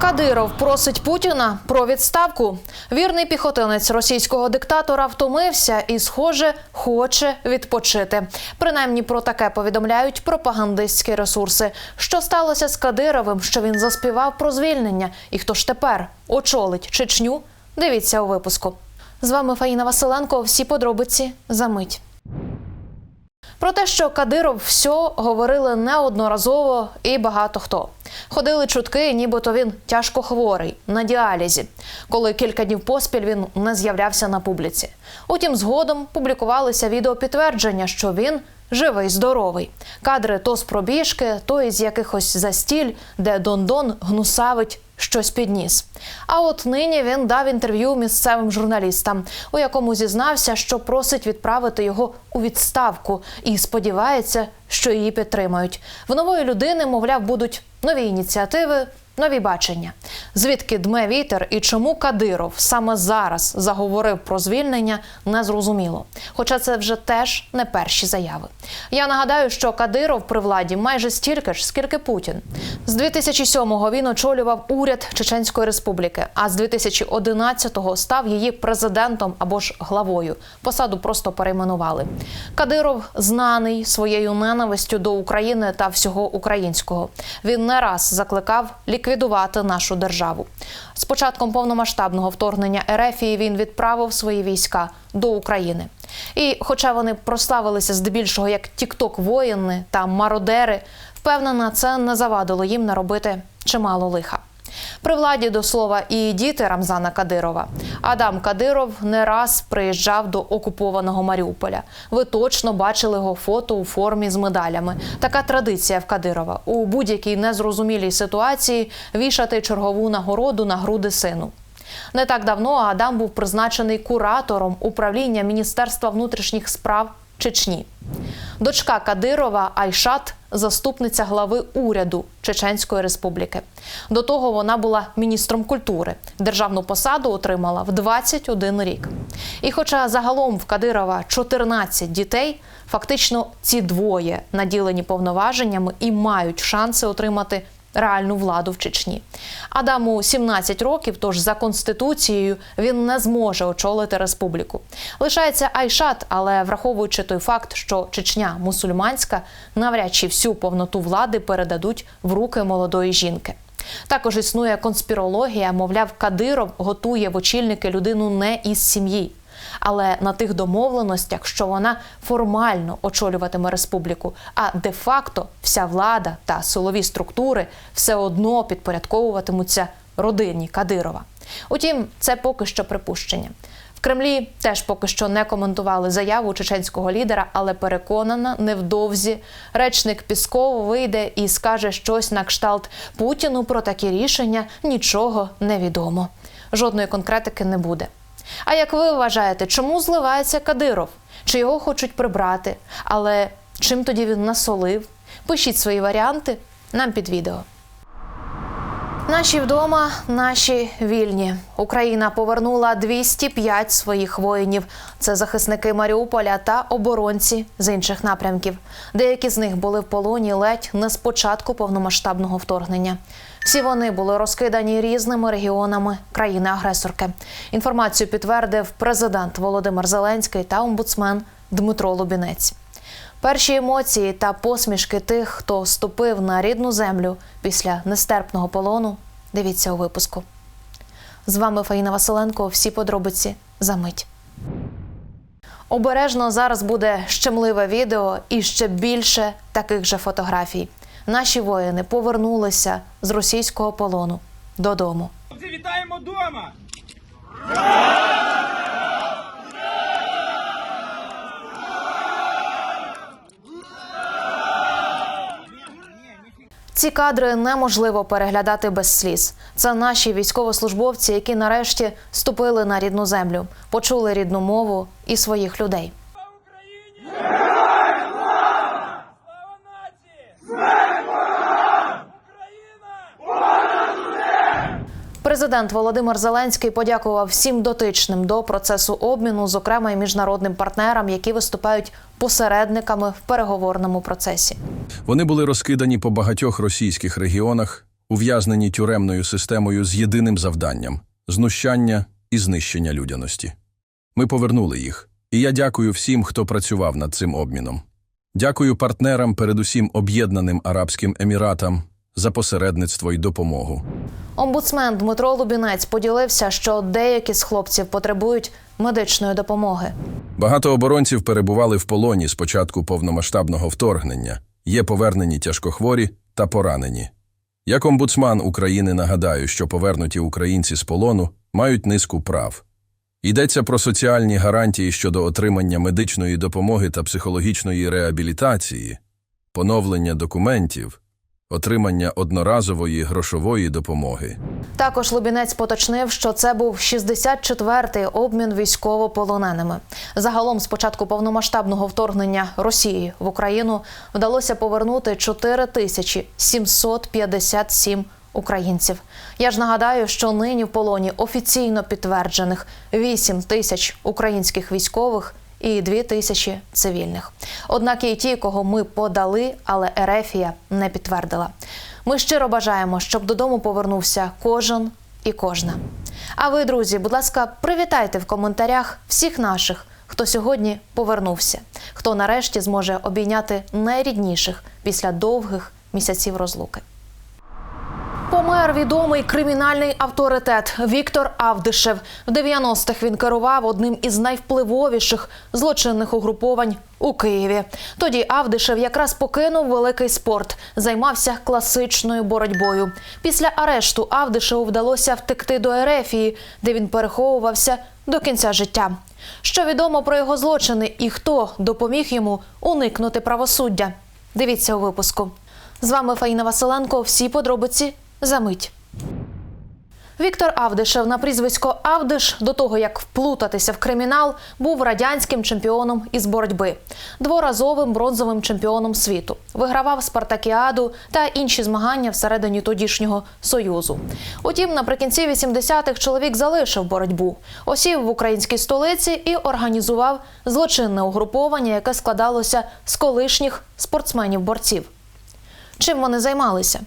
Кадиров просить Путіна про відставку. Вірний піхотинець російського диктатора втомився і, схоже, хоче відпочити. Принаймні про таке повідомляють пропагандистські ресурси. Що сталося з Кадировим, що він заспівав про звільнення, і хто ж тепер очолить Чечню? Дивіться у випуску. З вами Фаїна Василенко. Всі подробиці за мить. Про те, що Кадиров все говорили неодноразово і багато хто. Ходили чутки, нібито він тяжко хворий на діалізі, коли кілька днів поспіль він не з'являвся на публіці. Утім, згодом публікувалися відеопідтвердження, що він живий, здоровий. Кадри то з пробіжки, то із якихось застіль, де Дондон гнусавить щось підніс. А от нині він дав інтерв'ю місцевим журналістам, у якому зізнався, що просить відправити його у відставку і сподівається, що її підтримають. В нової людини, мовляв, будуть нові ініціативи. Нові бачення, звідки дме вітер і чому Кадиров саме зараз заговорив про звільнення, не зрозуміло. Хоча це вже теж не перші заяви. Я нагадаю, що Кадиров при владі майже стільки ж, скільки Путін. З 2007-го він очолював уряд Чеченської Республіки, а з 2011-го став її президентом або ж главою. Посаду просто перейменували. Кадиров знаний своєю ненавистю до України та всього українського. Він не раз закликав ліквідувати нашу державу. З початком повномасштабного вторгнення Ерефії він відправив свої війська до України. І, хоча вони прославилися здебільшого як тікток воїни та мародери, впевнена, це не завадило їм наробити чимало лиха. При владі до слова і діти Рамзана Кадирова. Адам Кадиров не раз приїжджав до окупованого Маріуполя. Ви точно бачили його фото у формі з медалями. Така традиція в Кадирова у будь-якій незрозумілій ситуації вішати чергову нагороду на груди сину. Не так давно Адам був призначений куратором управління Міністерства внутрішніх справ Чечні. Дочка Кадирова Айшат заступниця глави уряду Чеченської Республіки. До того вона була міністром культури. Державну посаду отримала в 21 рік. І хоча загалом в Кадирова 14 дітей, фактично ці двоє наділені повноваженнями і мають шанси отримати реальну владу в Чечні. Адаму 17 років, тож за конституцією він не зможе очолити республіку. Лишається Айшат, але враховуючи той факт, що Чечня мусульманська, навряд чи всю повноту влади передадуть в руки молодої жінки. Також існує конспірологія, мовляв, Кадиров готує в очільники людину не із сім'ї. Але на тих домовленостях, що вона формально очолюватиме республіку, а де-факто вся влада та силові структури все одно підпорядковуватимуться родині Кадирова. Утім, це поки що припущення. В Кремлі теж поки що не коментували заяву чеченського лідера, але переконана, невдовзі речник Пісков вийде і скаже щось на кшталт Путіну про такі рішення нічого не відомо. Жодної конкретики не буде. А як ви вважаєте, чому зливається Кадиров? Чи його хочуть прибрати? Але чим тоді він насолив? Пишіть свої варіанти нам під відео. Наші вдома, наші вільні. Україна повернула 205 своїх воїнів. Це захисники Маріуполя та оборонці з інших напрямків. Деякі з них були в полоні ледь не з початку повномасштабного вторгнення. Всі вони були розкидані різними регіонами країни-агресорки. Інформацію підтвердив президент Володимир Зеленський та омбудсмен Дмитро Лубінець. Перші емоції та посмішки тих, хто ступив на рідну землю після нестерпного полону. Дивіться у випуску. З вами Фаїна Василенко. Всі подробиці за мить. Обережно зараз буде щемливе відео і ще більше таких же фотографій. Наші воїни повернулися з російського полону додому. Вітаємо вдома! Ці кадри неможливо переглядати без сліз. Це наші військовослужбовці, які нарешті ступили на рідну землю, почули рідну мову і своїх людей. Президент Володимир Зеленський подякував всім дотичним до процесу обміну, зокрема й міжнародним партнерам, які виступають посередниками в переговорному процесі. Вони були розкидані по багатьох російських регіонах ув'язнені тюремною системою з єдиним завданням знущання і знищення людяності. Ми повернули їх, і я дякую всім, хто працював над цим обміном. Дякую партнерам, передусім Об'єднаним Арабським Еміратам, за посередництво й допомогу. Омбудсмен Дмитро Лубінець поділився, що деякі з хлопців потребують медичної допомоги. Багато оборонців перебували в полоні з початку повномасштабного вторгнення, є повернені тяжкохворі та поранені. Як омбудсман України нагадаю, що повернуті українці з полону мають низку прав. Йдеться про соціальні гарантії щодо отримання медичної допомоги та психологічної реабілітації, поновлення документів, отримання одноразової грошової допомоги. Також Лубінець поточнив, що це був 64-й обмін військовополоненими. Загалом, з початку повномасштабного вторгнення Росії в Україну вдалося повернути 4757 українців. Я ж нагадаю, що нині в полоні офіційно підтверджених 8 тисяч українських військових. І 2 тисячі цивільних. Однак є ті, кого ми подали, але Ерефія не підтвердила. Ми щиро бажаємо, щоб додому повернувся кожен і кожна. А ви, друзі, будь ласка, привітайте в коментарях всіх наших, хто сьогодні повернувся, хто нарешті зможе обійняти найрідніших після довгих місяців розлуки. Помер відомий кримінальний авторитет Віктор Авдишев. В 90-х він керував одним із найвпливовіших злочинних угруповань у Києві. Тоді Авдишев якраз покинув великий спорт, займався класичною боротьбою. Після арешту Авдишеву вдалося втекти до Ерефії, де він переховувався до кінця життя. Що відомо про його злочини і хто допоміг йому уникнути правосуддя? Дивіться у випуску. З вами Фаїна Василенко. Всі подробиці за мить. Віктор Авдишев на прізвисько Авдиш до того, як вплутатися в кримінал, був радянським чемпіоном із боротьби, дворазовим бронзовим чемпіоном світу. Вигравав спартакіаду та інші змагання всередині тодішнього союзу. Утім, наприкінці 80-х чоловік залишив боротьбу, осів в українській столиці і організував злочинне угруповання, яке складалося з колишніх спортсменів-борців. Чим вони займалися?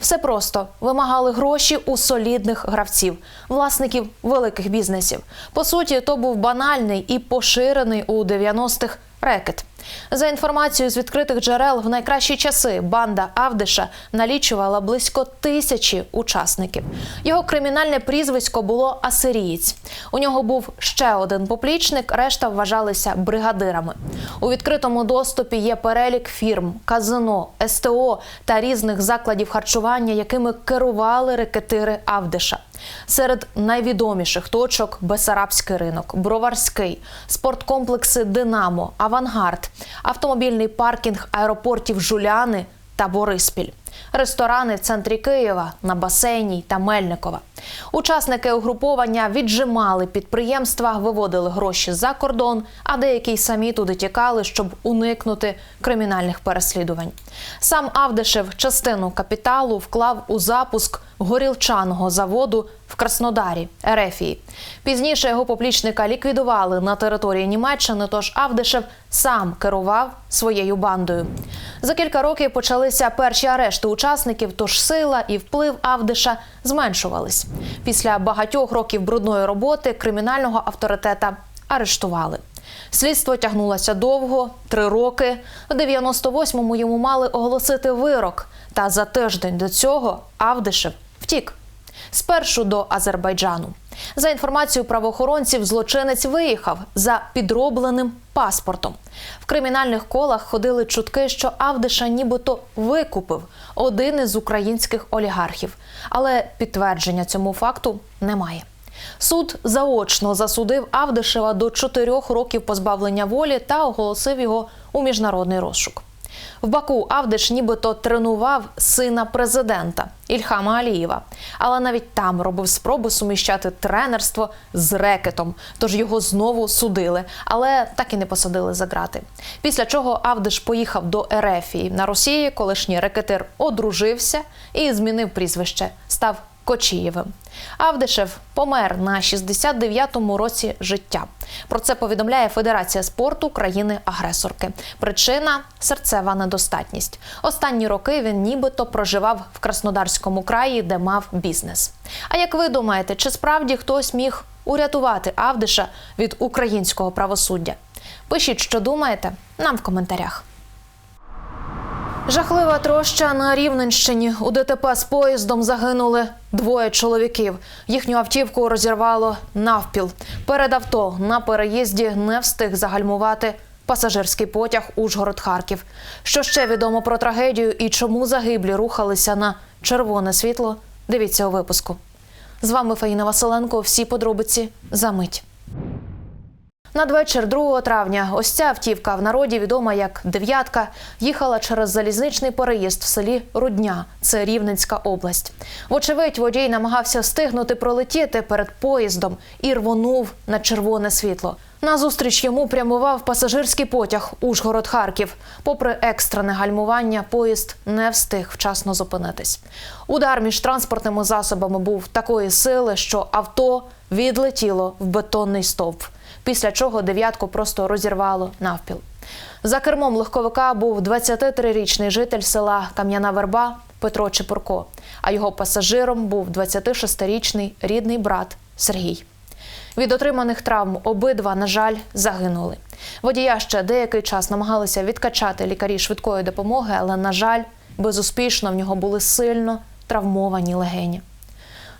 Все просто вимагали гроші у солідних гравців, власників великих бізнесів. По суті, то був банальний і поширений у 90-х рекет. За інформацією з відкритих джерел, в найкращі часи банда Авдиша налічувала близько тисячі учасників. Його кримінальне прізвисько було Асирієць. У нього був ще один поплічник, решта вважалися бригадирами. У відкритому доступі є перелік фірм, казино, СТО та різних закладів харчування, якими керували рекетири Авдиша. Серед найвідоміших точок Бесарабський ринок, Броварський, спорткомплекси Динамо, Авангард, автомобільний паркінг аеропортів Жуляни та Бориспіль, ресторани в центрі Києва на басейні та Мельникова. Учасники угруповання віджимали підприємства, виводили гроші за кордон, а деякі й самі туди тікали, щоб уникнути кримінальних переслідувань. Сам Авдишев частину капіталу вклав у запуск горілчаного заводу в Краснодарі, Ерефії. Пізніше його поплічника ліквідували на території Німеччини, тож Авдишев сам керував своєю бандою. За кілька років почалися перші арешти учасників, тож сила і вплив Авдиша зменшувались. Після багатьох років брудної роботи кримінального авторитета арештували. Слідство тягнулося довго три роки. В 98-му йому мали оголосити вирок. Та за тиждень до цього Авдишев втік. Спершу до Азербайджану. За інформацією правоохоронців, злочинець виїхав за підробленим паспортом. В кримінальних колах ходили чутки, що Авдиша нібито викупив один із українських олігархів, але підтвердження цьому факту немає. Суд заочно засудив Авдишева до чотирьох років позбавлення волі та оголосив його у міжнародний розшук. В Баку Авдиш нібито тренував сина президента Ільхама Алієва, але навіть там робив спроби суміщати тренерство з рекетом. Тож його знову судили, але так і не посадили за грати. Після чого Авдиш поїхав до Ерефії на Росії. Колишній рекетир одружився і змінив прізвище, став Кочієвим. Авдишев помер на 69-му році життя. Про це повідомляє Федерація спорту країни-агресорки. Причина серцева недостатність. Останні роки він нібито проживав в Краснодарському краї, де мав бізнес. А як ви думаєте, чи справді хтось міг урятувати Авдиша від українського правосуддя? Пишіть, що думаєте, нам в коментарях. Жахлива троща на Рівненщині. У ДТП з поїздом загинули двоє чоловіків. Їхню автівку розірвало навпіл. Перед авто на переїзді не встиг загальмувати пасажирський потяг Ужгород-Харків. Що ще відомо про трагедію і чому загиблі рухалися на червоне світло? Дивіться у випуску. З вами Фаїна Василенко. Всі подробиці за мить. Надвечір 2 травня ось ця автівка в народі відома як дев'ятка їхала через залізничний переїзд в селі Рудня, це Рівненська область. Вочевидь, водій намагався встигнути пролетіти перед поїздом і рвонув на червоне світло. Назустріч йому прямував пасажирський потяг Ужгород-Харків. Попри екстрене гальмування, поїзд не встиг вчасно зупинитись. Удар між транспортними засобами був такої сили, що авто відлетіло в бетонний стовп після чого дев'ятку просто розірвало навпіл. За кермом легковика був 23-річний житель села Кам'яна Верба Петро Чепурко, а його пасажиром був 26-річний рідний брат Сергій. Від отриманих травм обидва, на жаль, загинули. Водія ще деякий час намагалися відкачати лікарі швидкої допомоги, але, на жаль, безуспішно в нього були сильно травмовані легені.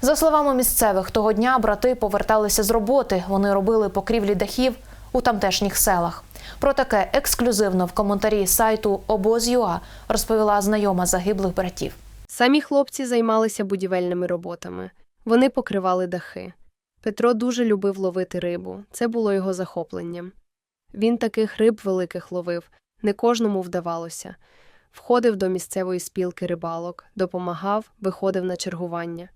За словами місцевих, того дня брати поверталися з роботи. Вони робили покрівлі дахів у тамтешніх селах. Про таке ексклюзивно в коментарі сайту Обоз.ua розповіла знайома загиблих братів. Самі хлопці займалися будівельними роботами. Вони покривали дахи. Петро дуже любив ловити рибу. Це було його захопленням. Він таких риб великих ловив, не кожному вдавалося. Входив до місцевої спілки рибалок, допомагав, виходив на чергування.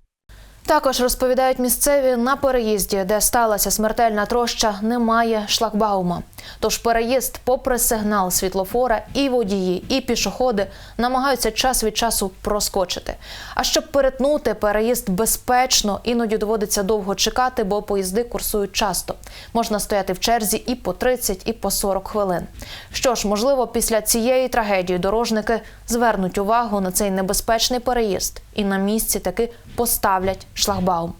Також розповідають місцеві на переїзді, де сталася смертельна троща, немає шлагбаума. Тож переїзд, попри сигнал світлофора, і водії, і пішоходи намагаються час від часу проскочити. А щоб перетнути переїзд безпечно, іноді доводиться довго чекати, бо поїзди курсують часто. Можна стояти в черзі і по 30, і по 40 хвилин. Що ж, можливо, після цієї трагедії дорожники звернуть увагу на цей небезпечний переїзд і на місці таки поставлять шлагбаум.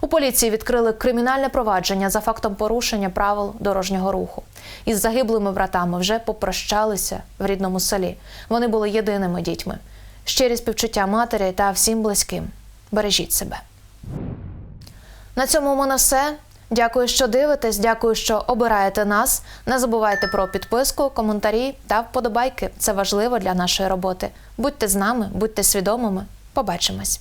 У поліції відкрили кримінальне провадження за фактом порушення правил дорожнього руху. Із загиблими братами вже попрощалися в рідному селі. Вони були єдиними дітьми. Щирі співчуття матері та всім близьким. Бережіть себе. На цьому у мене все. Дякую, що дивитесь. Дякую, що обираєте нас. Не забувайте про підписку, коментарі та вподобайки. Це важливо для нашої роботи. Будьте з нами, будьте свідомими. Побачимось.